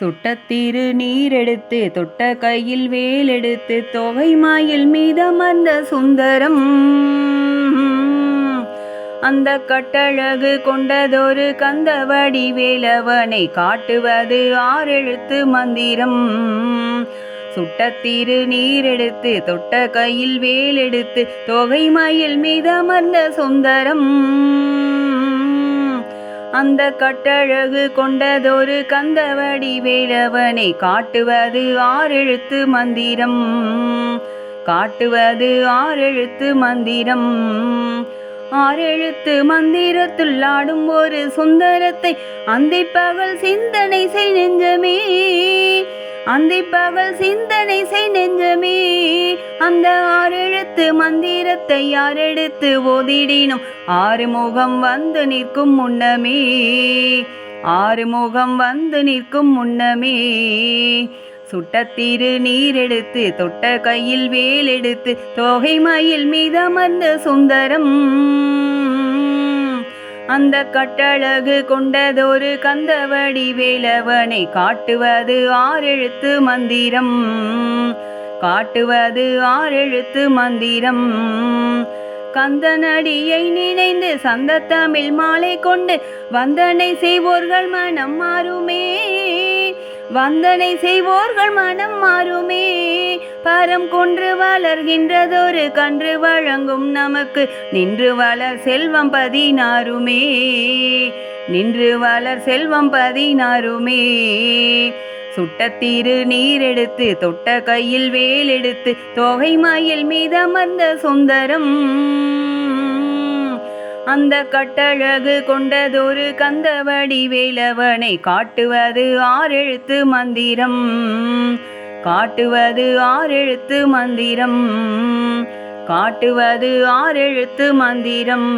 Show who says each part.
Speaker 1: சுட்டத்திரு நீரெடுத்து தொட்ட கையில் வேலெடுத்து தொகை மாயில் மீதமர்ந்த சுந்தரம். அந்த கட்டழகு கொண்டதொரு கந்தவடி வேலவனை காட்டுவது ஆறெழுத்து மந்திரம். சுட்டத்திரு நீரெடுத்து தொட்ட கையில் வேலெடுத்து தொகை மயில் மீதமர்ந்த சுந்தரம். அந்த கட்டழகு கொண்டதொரு கந்தவடி வேலவனை காட்டுவது ஆறெழுத்து மந்திரம். காட்டுவது ஆறெழுத்து மந்திரம். ஆறெழுத்து மந்திரத்துள் ஆடும் ஒரு சுந்தரத்தை அந்தி பகல் சிந்தனை செய் நெஞ்சமே. அந்தி பகல் சிந்தனை செய் நெஞ்சமே. அந்த ஆறெழுத்து மந்திரத்தை யாரெடுத்து ஓதிடினும் ஆறுமுகம் வந்து நிற்கும் முன்னமே ஆறுமுகம் வந்து நிற்கும் முன்னமே. சுட்டத்திரு நீரெடுத்து தொட்ட கையில் வேலெடுத்து தொகை மயில் மீதமர்ந்த சுந்தரம். அந்த கட்டழகு கொண்டதொரு கந்தவடி வேலவனை காட்டுவது ஆறெழுத்து மந்திரம். காட்டுவது ஆறெழுத்து மந்திரம். கந்தனடியை நினைந்து சந்த தமிழ் மாலை கொண்டு வந்தனை செய்வோர்கள் மனம் மாறுமே. வந்தனை செய்வோர்கள் மனம் மாறுமே. பரம் கொன்று வளர்கின்றதொரு கன்று வழங்கும் நமக்கு நின்று வளர் செல்வம் பதினாறுமே. நின்று வளர் செல்வம் பதினாறுமே. சுட்டத்தீரு நீரெடுத்து தொட்ட கையில் வேலெடுத்து தொகை மயில் மீதமர்ந்த சுந்தரம். அந்த கட்டழகு கொண்டதொரு கந்தவடி வேலவனை காட்டுவது ஆறெழுத்து மந்திரம். காட்டுவது ஆறெழுத்து மந்திரம். காட்டுவது ஆறெழுத்து மந்திரம்.